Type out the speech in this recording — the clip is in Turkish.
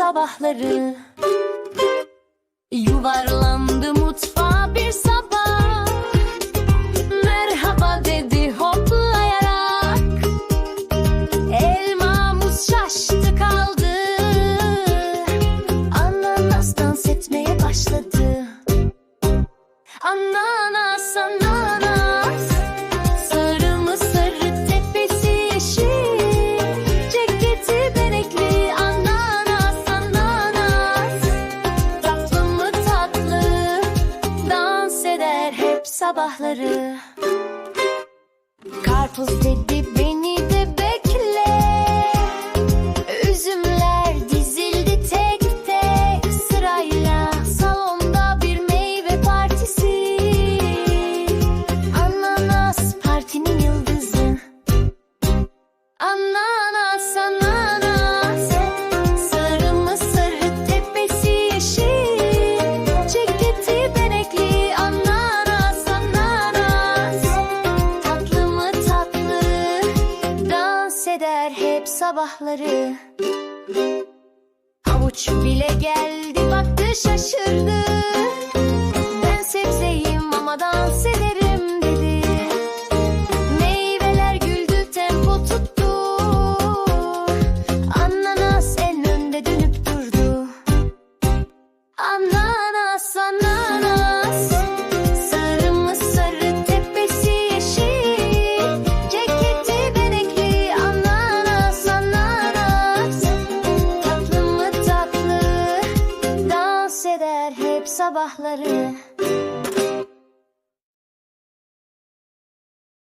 sabahları. sabahları. Karpuz dedi benim hep sabahları Havuç bile geldi baktı şaşırdı. sabahları.